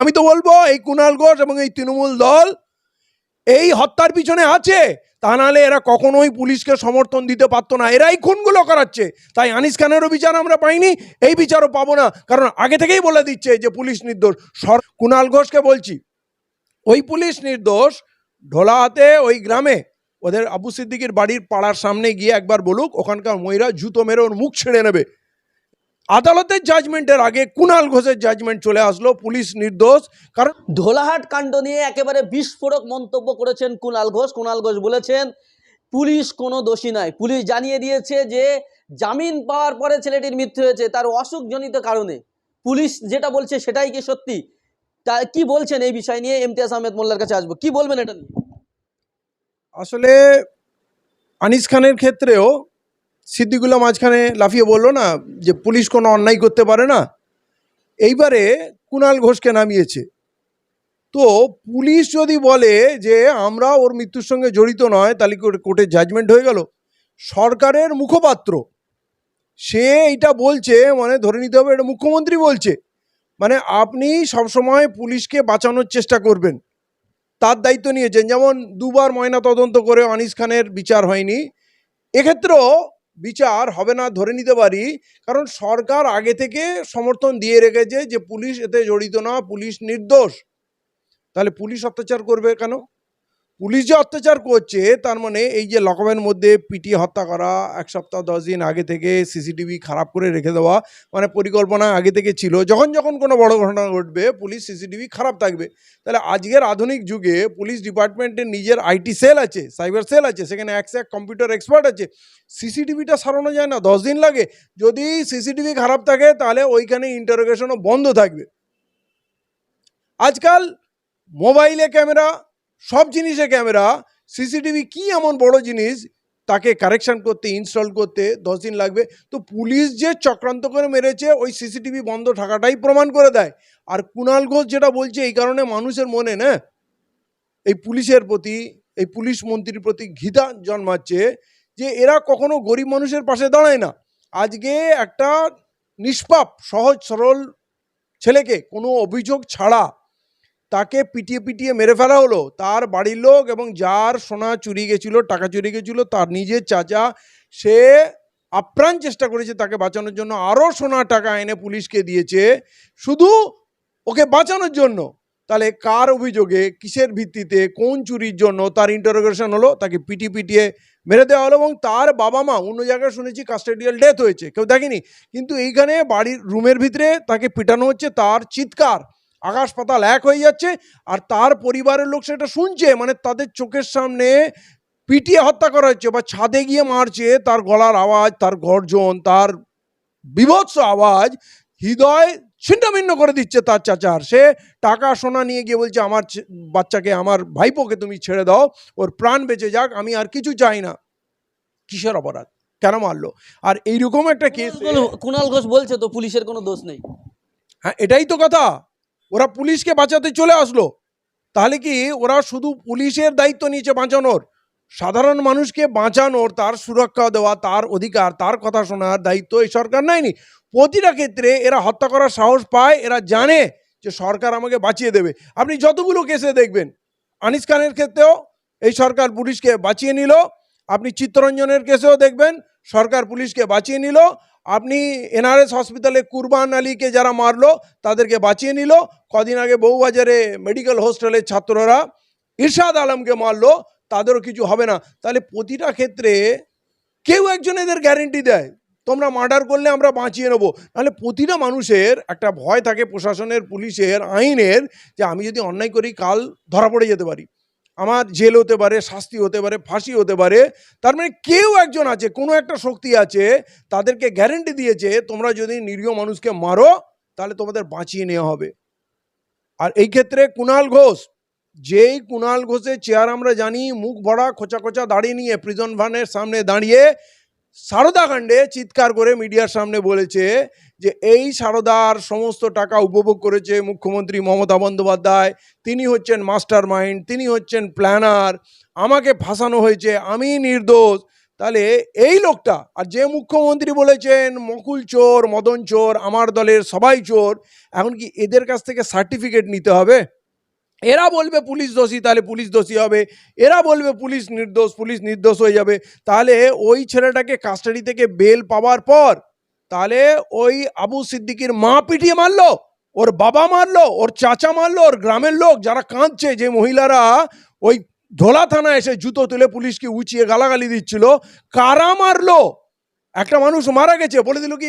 আমি তো বলব, এই কুণাল ঘোষ এবং এই তৃণমূল দল এই হত্যার পিছনে আছে। তা নাহলে এরা কখনোই পুলিশকে সমর্থন দিতে পারতো না। এরাই খুনগুলো করাচ্ছে। তাই আনিস খানেরও বিচার আমরা পাইনি, এই বিচারও পাবো না। কারণ আগে থেকেই বলে দিচ্ছে যে পুলিশ নির্দোষ। সর কুণাল ঘোষকে বলছি, ওই পুলিশ নির্দোষ ঢোলাহাতে ওই গ্রামে, ওদের আবু সিদ্দিকির বাড়ির পাড়ার সামনে গিয়ে একবার বলুক, ওখানকার মহিলা জুতো মেরে ওর মুখ ছেড়ে নেবে। আদালতের জাজমেন্টের আগে কুণাল ঘোষের জাজমেন্ট চলে আসলো পুলিশ নির্দোষ কারণ ধোলাহাট কাণ্ড নিয়ে একেবারে বিস্ফোরক মন্তব্য করেছেন কুণাল ঘোষ। কুণাল ঘোষ বলেছেন পুলিশ কোনো দোষী নয়। পুলিশ জানিয়ে দিয়েছে যে জামিন পাওয়ার পরে ছেলেটির মৃত্যু হয়েছে। তার অসুখজনিত কারণে। পুলিশ যেটা বলছে সেটাই কি সত্যি? তা কি বলছেন এই বিষয় নিয়ে ইমতিয়াজ আহমেদ মোল্লার কাছে আসব। কি বলবেন এটা নিয়ে? আসলে আনিস খানের ক্ষেত্রেও সিদ্দিকুল্লা মাঝখানে লাফিয়ে বলল না যে পুলিশ কোনো অন্যায় করতে পারে না? এইবারে কুণাল ঘোষকে নামিয়েছে। তো পুলিশ যদি বলে যে আমরা ওর মৃত্যুর সঙ্গে জড়িত নয়, তাহলে কোর্টের জাজমেন্ট হয়ে গেল? সরকারের মুখপাত্র, সে এইটা বলছে মানে ধরে নিতে হবে এটা মুখ্যমন্ত্রী বলছে মানে আপনি সবসময় পুলিশকে বাঁচানোর চেষ্টা করবেন। তার দায়িত্ব নিয়েছেন। যেমন দুবার ময়না তদন্ত করে আনিস খানের বিচার হয়নি। এক্ষেত্রেও বিচার হবে না, ধরে নিতে পারি। কারণ সরকার আগে থেকে সমর্থন দিয়ে রেখেছে যে, পুলিশ এতে জড়িত না, পুলিশ নির্দোষ। তাহলে পুলিশ অত্যাচার করবে কেন? পুলিশ যে অত্যাচার করছে, তার মানে এই যে লকমের মধ্যে পিটিয়ে হত্যা করা, এক সপ্তাহ, দশ দিন আগে থেকে সিসিটিভি খারাপ করে রেখে দেওয়া মানে পরিকল্পনা আগে থেকে ছিল, যখন যখন কোনো বড় ঘটনা ঘটবে, পুলিশ সিসিটিভি খারাপ থাকবে। তাহলে আজকের আধুনিক যুগে পুলিশ ডিপার্টমেন্টের নিজের আইটি সেল আছে, সাইবার সেল আছে, সেখানে একশো এক কম্পিউটার এক্সপার্ট আছে, সিসিটিভিটা সারানো যায় না, দশ দিন লাগে। যদি সিসিটিভি খারাপ থাকে, তাহলে ওইখানে ইন্টারোগেশনও বন্ধ থাকবে। আজকাল মোবাইলে ক্যামেরা সব জিনিসে ক্যামেরা, সিসিটিভি কি এমন বড় জিনিস? তাকে কারেকশন করতে ইনস্টল করতে দশ দিন লাগবে। তো পুলিশ যে চক্রান্ত করে মেরেছে, ওই সিসিটিভি বন্ধ থাকাটাই প্রমাণ করে দেয়। আর কুণাল ঘোষ যেটা বলছে, এই কারণে মানুষের মনে, না? এই পুলিশের প্রতি, এই পুলিশ মন্ত্রীর প্রতি ঘৃতা জন্মাচ্ছে যে এরা কখনো গরিব মানুষের পাশে দাঁড়ায় না। আজকে একটা নিষ্পাপ, সহজ, সরল ছেলেকে কোনো অভিযোগ ছাড়া তাকে পিটিয়ে পিটিয়ে মেরে ফেলা হলো। তার বাড়ির লোক এবং যার সোনা চুরি গেছিল, টাকা চুরি গেছিল, তার নিজের চাচা, সে আপ্রাণ চেষ্টা করেছে তাকে বাঁচানোর জন্য। আরও সোনা টাকা এনে পুলিশকে দিয়েছে। শুধু ওকে বাঁচানোর জন্য। তাহলে কার অভিযোগে, কিসের ভিত্তিতে, কোন চুরির জন্য তার ইন্টারোগেশন হলো? তাকে পিটি পিটিয়ে মেরে দেওয়া হলো এবং তার বাবা মা, অন্য জায়গায় শুনেছি কাস্টেডিয়াল ডেথ হয়েছে, কেউ দেখেনি। কিন্তু এইখানে বাড়ির রুমের ভিতরে তাকে পিটানো হচ্ছে, তার চিৎকার। আকাশ পাতাল এক হয়ে যাচ্ছে আর তার পরিবারের লোক সেটা শুনছে মানে তাদের চোখের সামনে পিটিয়ে হত্যা করা হচ্ছে বা ছাদে গিয়ে মারছে তার গলার আওয়াজ তার গর্জন তার বিভৎস আওয়াজ হৃদয় ছিন্নভিন্ন করে দিচ্ছে তার চাচার সে টাকা সোনা নিয়ে গিয়ে বলছে আমার বাচ্চাকে আমার ভাইপোকে তুমি ছেড়ে দাও ওর প্রাণ বেঁচে যাক আমি আর কিছু চাই না। কিসের অপরাধ? কেন মারলো? আর এইরকম একটা কেস কুণাল ঘোষ বলছে তো পুলিশের কোনো দোষ নেই। হ্যাঁ এটাই তো কথা। ওরা পুলিশকে বাঁচাতে চলে আসলো। তাহলে কি ওরা শুধু পুলিশের দায়িত্ব নিয়েছে বাঁচানোর? সাধারণ মানুষকে বাঁচানোর, তার সুরক্ষা দেওয়া, তার অধিকার, তার কথা শোনার দায়িত্ব এই সরকার নেয়নি। প্রতিটা ক্ষেত্রে এরা হত্যা করার সাহস পায়, এরা জানে যে সরকার আমাকে বাঁচিয়ে দেবে। আপনি যতগুলো কেসে দেখবেন, আনিস খানের ক্ষেত্রেও এই সরকার পুলিশকে বাঁচিয়ে নিল। আপনি চিত্তরঞ্জনের কেসেও দেখবেন, সরকার পুলিশকে বাঁচিয়ে নিল। আপনি এনআরএস হসপিটালে কুরবান আলীকে যারা মারলো, তাদেরকে বাঁচিয়ে নিল। কদিন আগে বউবাজারে মেডিকেল হোস্টেলের ছাত্ররা ইরশাদ আলমকে মারলো, তাদেরও কিছু হবে না। তাহলে প্রতিটা ক্ষেত্রে কেউ একজন এদের গ্যারেন্টি দেয়, তোমরা মার্ডার করলে আমরা বাঁচিয়ে নেব। নাহলে প্রতিটা মানুষের একটা ভয় থাকে প্রশাসনের, পুলিশের, আইনের, যে আমি যদি অন্যায় করি, কাল ধরা পড়ে যেতে পারি। আমার জেল হতে পারে, শাস্তি হতে পারে, ফাঁসি হতে পারে, তার মানে কেউ একজন আছে, কোনো একটা শক্তি আছে, তাদেরকে গ্যারেন্টি দিয়েছে, তোমরা যদি নিরীহ মানুষকে মারো, তাহলে তোমাদের বাঁচিয়ে নেওয়া হবে। আর এই ক্ষেত্রে কুণাল ঘোষ, যেই কুণাল ঘোষের চেয়ার আমরা জানি, মুখ ভরা, খোঁচা খোঁচা দাঁড়িয়ে নিয়ে প্রিজন ভানের সামনে দাঁড়িয়ে সারদা কাণ্ডে চিৎকার করে মিডিয়ার সামনে বলেছে যে এই সারদার সমস্ত টাকা উপভোগ করেছে মুখ্যমন্ত্রী মমতা বন্দ্যোপাধ্যায়। তিনি হচ্ছেন মাস্টার মাইন্ড তিনি হচ্ছেন প্ল্যানার, আমাকে ফাঁসানো হয়েছে, আমি নির্দোষ। তাহলে এই লোকটা, আর যে মুখ্যমন্ত্রী বলেছেন, মকুল চোর, মদন চোর, আমার দলের সবাই চোর, এখন কি এদের কাছ থেকে সার্টিফিকেট নিতে হবে? এরা বলবে পুলিশ দোষী, তাহলে পুলিশ দোষী হবে। এরা বলবে পুলিশ নির্দোষ পুলিশ নির্দোষ হয়ে যাবে। তাহলে ওই ছেলেটাকে কাস্টাডি থেকে বেল পাওয়ার পর, তাহলে ওই আবু সিদ্দিকির মা পিটিয়ে মারলো, ওর বাবা মারলো, ওর চাচা মারলো, ওর গ্রামের লোক যারা কাঁদছে, যে মহিলারা ওই ধোলা থানায় এসে জুতো তুলে পুলিশকে উঁচিয়ে গালাগালি দিচ্ছিল, কারা মারলো? একটা মানুষ মারা গেছে, বলে দিল কি,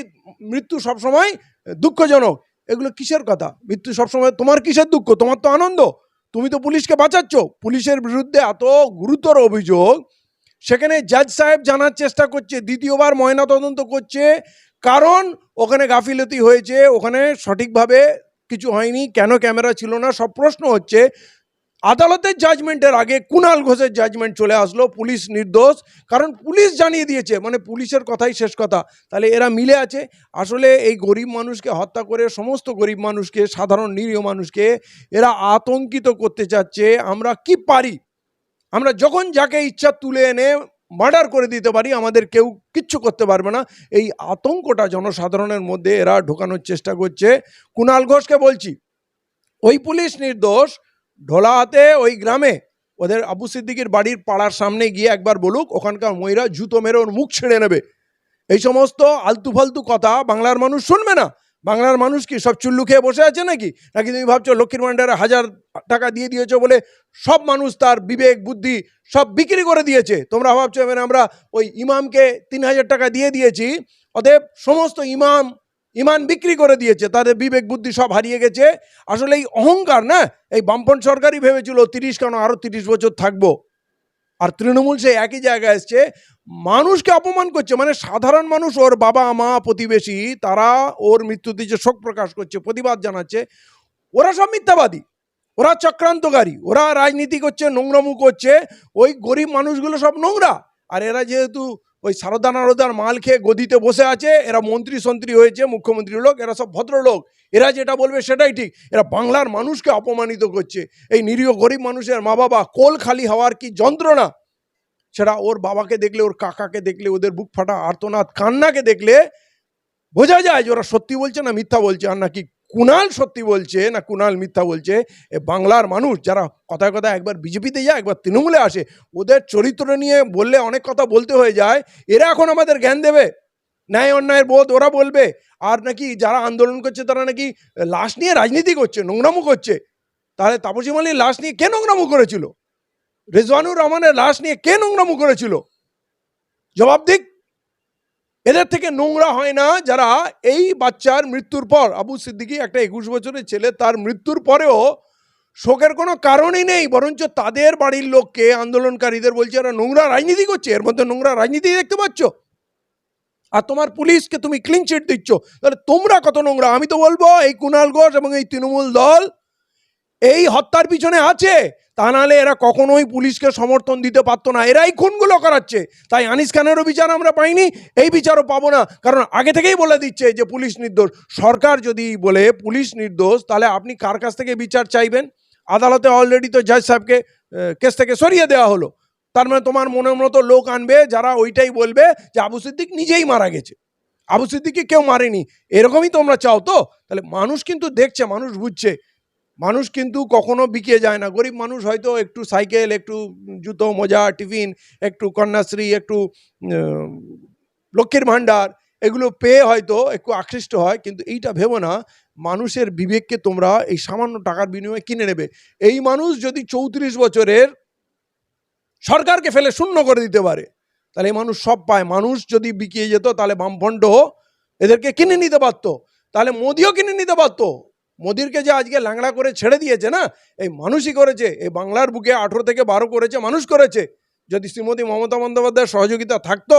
মৃত্যু সবসময় দুঃখজনক। এগুলো কিসের কথা? মৃত্যু সবসময় তোমার কিসের দুঃখ? তোমার তো আনন্দ। তুমি তো পুলিশকে বাঁচাচ্ছ। পুলিশের বিরুদ্ধে এত গুরুতর অভিযোগ। সেখানে জাজ সাহেব জানার চেষ্টা করছে, দ্বিতীয়বার ময়নাতদন্ত করছে। কারণ ওখানে গাফিলতি হয়েছে, ওখানে সঠিকভাবে কিছু হয়নি। কেন ক্যামেরা ছিল না? সব প্রশ্ন হচ্ছে। আদালতের জাজমেন্টের আগে কুণাল ঘোষের জাজমেন্ট চলে আসলো, পুলিশ নির্দোষ। কারণ পুলিশ জানিয়ে দিয়েছে মানে পুলিশের কথাই শেষ কথা। তাহলে এরা মিলে আছে। আসলে এই গরিব মানুষকে হত্যা করে সমস্ত গরিব মানুষকে, সাধারণ নিরীহ মানুষকে এরা আতঙ্কিত করতে চাচ্ছে। আমরা কি পারি? আমরা যখন যাকে ইচ্ছা তুলে এনে মার্ডার করে দিতে পারি, আমাদের কেউ কিচ্ছু করতে পারবে না। এই আতঙ্কটা জনসাধারণের মধ্যে এরা ঢোকানোর চেষ্টা করছে। কুণাল ঘোষকে বলছি, ওই পুলিশ নির্দোষ ঢোলাহাতে ওই গ্রামে ওদের আবু সিদ্দিকির বাড়ির পাড়ার সামনে গিয়ে একবার বলুক, ওখানকার মহিলা জুতো মেরে ওর মুখ ছেড়ে নেবে। এই সমস্ত আলতু ফালতু কথা বাংলার মানুষ শুনবে না? বাংলার মানুষ কি সব চুল্লু খেয়ে বসে আছে নাকি? নাকি তুমি ভাবছ লক্ষ্মীর ভাণ্ডারে হাজার টাকা দিয়ে দিয়েছ বলে সব মানুষ তার বিবেক, বুদ্ধি সব বিক্রি করে দিয়েছে? তোমরা ভাবছ এবার আমরা ওই ইমামকে তিন হাজার টাকা দিয়ে দিয়েছি, অতএব সমস্ত ইমাম ইমান বিক্রি করে দিয়েছে, তাদের বিবেক বুদ্ধি সব হারিয়ে গেছে। আসলে এই অহংকার না, এই বামপন সরকারই ভেবেছিল তিরিশ কেন আরও তিরিশ বছর থাকব। আর তৃণমূল সেই একই জায়গায় এসছে মানুষকে অপমান করছে মানে সাধারণ মানুষ ওর বাবা, মা প্রতিবেশী, তারা ওর মৃত্যুতে যে শোক প্রকাশ করছে, প্রতিবাদ জানাচ্ছে, ওরা সব মিথ্যাবাদী। ওরা চক্রান্তকারী, ওরা রাজনীতি করছে, নোংরামু করছে, ওই গরিব মানুষগুলো সব নোংরা। আর এরা যেহেতু ওই সারদা নারদার মাল খেয়ে গদিতে বসে আছে, এরা মন্ত্রী সন্ত্রী হয়েছে, মুখ্যমন্ত্রী লোক, এরা সব ভদ্রলোক। এরা যেটা বলবে সেটাই ঠিক। এরা বাংলার মানুষকে অপমানিত করছে। এই নিরীহ গরিব মানুষের মা বাবা কোল খালি হওয়ার কি যন্ত্রণা? সেটা ওর বাবাকে দেখলে, ওর কাকাকে দেখলে, ওদের বুক ফাটা আর্তনাদ কান্নাকে দেখলে বোঝা যায় যে ওরা সত্যি বলছে না মিথ্যা বলছে, আর নাকি কুণাল সত্যি বলছে না কুণাল মিথ্যা বলছে, এ বাংলার মানুষ যারা কথায় কথায় একবার বিজেপিতে যায়, একবার তৃণমূলে আসে, ওদের চরিত্র নিয়ে বললে অনেক কথা বলতে হয়ে যায়, এরা এখন আমাদের জ্ঞান দেবে। ন্যায় অন্যায়ের বোধ ওরা বলবে। আর নাকি যারা আন্দোলন করছে, তারা নাকি লাশ নিয়ে রাজনীতি করছে, নোংরামো করছে। তাহলে তাপসী মালির লাশ নিয়ে কে নোংরামো করেছিল? রেজওয়ানুর রহমানের লাশ নিয়ে কে নোংরামো করেছিল? জবাব দিক এদের থেকে নোংরা হয় না যারা এই বাচ্চার মৃত্যুর পর। আবু সিদ্দিকি একটা একুশ বছরের ছেলে, তার মৃত্যুর পরেও শোকের কোনো কারণই নেই, বরঞ্চ তাদের বাড়ির লোককে, আন্দোলনকারীদের বলছে, এরা নোংরা রাজনীতি করছে, এর মধ্যে নোংরা রাজনীতি দেখতে পাচ্ছ? আর তোমার পুলিশকে তুমি ক্লিন চিট দিচ্ছ। তাহলে তোমরা কত নোংরা? আমি তো বলব, এই কুণাল ঘোষ এবং এই তৃণমূল দল এই হত্যার পিছনে আছে। তা নাহলে এরা কখনোই পুলিশকে সমর্থন দিতে পারতো না। এরাই খুনগুলো করাচ্ছে। তাই আনিস খানেরও বিচার আমরা পাইনি, এই বিচারও পাবো না। কারণ আগে থেকেই বলে দিচ্ছে যে পুলিশ নির্দোষ। সরকার যদি বলে পুলিশ নির্দোষ, তাহলে আপনি কার কাছ থেকে বিচার চাইবেন? আদালতে অলরেডি তো জাজ সাহেবকে কেস থেকে সরিয়ে দেওয়া হলো। তার মানে তোমার মনের মতো লোক আনবে যারা ওইটাই বলবে যে আবু সিদ্দিক নিজেই মারা গেছে। আবু সিদ্দিককে কেউ মারেনি। এরকমই তোমরা চাও তো? তাহলে মানুষ কিন্তু দেখছে, মানুষ বুঝছে। মানুষ কিন্তু কখনো বিকিয়ে যায় না। গরিব মানুষ হয়তো একটু সাইকেল, একটু জুতো, মোজা, টিফিন, একটু কন্যাশ্রী, একটু লক্ষ্মীর ভাণ্ডার, এগুলো পেয়ে হয়তো একটু আকৃষ্ট হয়, কিন্তু এইটা ভেবো না, মানুষের বিবেককে তোমরা এই সামান্য টাকার বিনিময়ে কিনে নেবে। এই মানুষ যদি চৌত্রিশ বছরের সরকারকে ফেলে শূন্য করে দিতে পারে, তাহলে এই মানুষ সব পায়। মানুষ যদি বিকিয়ে যেত, তাহলে বামফণ্ড এদেরকে কিনে নিতে পারতো। তাহলে মোদিও কিনে নিতে পারতো। মোদিরকে যে আজকে ল্যাংড়া করে ছেড়ে দিয়েছে না, এই মানুষই করেছে, এই বাংলার বুকে আঠেরো থেকে বারো করেছে, মানুষ করেছে। যদি শ্রীমতী মমতা বন্দ্যোপাধ্যায়ের সহযোগিতা থাকতো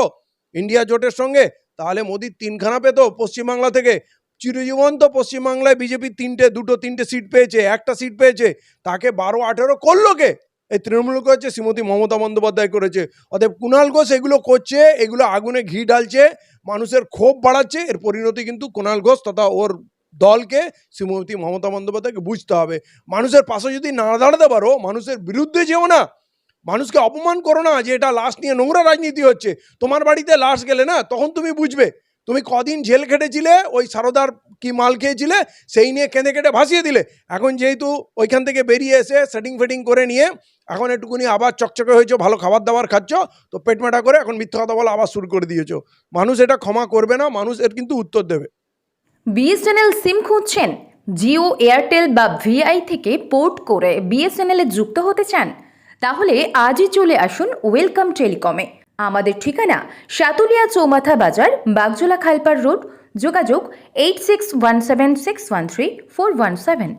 ইন্ডিয়া জোটের সঙ্গে, তাহলে মোদির তিনখানা পেতো পশ্চিমবাংলা থেকে। চিরজীবন তো পশ্চিমবাংলায় বিজেপি তিনটে, দুটো, তিনটে সিট পেয়েছে, একটা সিট পেয়েছে, তাকে বারো, আঠেরো করল কে? এই তৃণমূল করেছে, শ্রীমতী মমতা বন্দ্যোপাধ্যায় করেছে। অতএব কুণাল ঘোষ এগুলো করছে, এগুলো আগুনে ঘি ঢালছে, মানুষের ক্ষোভ বাড়াচ্ছে, এর পরিণতি কিন্তু কুণাল ঘোষ তথা ওর দলকে শ্রীমতী মমতা বন্দ্যোপাধ্যায়কে বুঝতে হবে। মানুষের পাশে যদি না দাঁড়াতে পারো, মানুষের বিরুদ্ধে যেও না। মানুষকে অপমান করো না যে এটা লাশ নিয়ে নোংরা রাজনীতি হচ্ছে। তোমার বাড়িতে লাশ গেলে না, তখন তুমি বুঝবে। তুমি কদিন জেল খেটেছিলে, ওই সারদার কি মাল খেয়েছিলে, সেই নিয়ে কেঁদে কেটে ভাসিয়ে দিলে। এখন যেহেতু ওইখান থেকে বেরিয়ে এসে সেটিং ফেটিং করে নিয়ে এখন একটুকুনি আবার চকচকে হয়েছে, ভালো খাবার দাবার খাচ্ছ, তো পেট মেটা করে এখন মিথ্যা কথা বলা আবার শুরু করে দিয়েছ। মানুষ এটা ক্ষমা করবে না, মানুষ এর কিন্তু উত্তর দেবে। বিএসএনএল সিম খুঁজছেন? জিও, এয়ারটেল বা ভিআই থেকে পোর্ট করে বিএসএনএল যুক্ত হতে চান? তাহলে আজই চলে আসুন ওয়েলকাম টেলিকমে। আমাদের ঠিকানা সাতুলিয়া চৌমাথা বাজার, বাগজোলা খালপার রোড। যোগাযোগ eight six one seven six one three four one seven.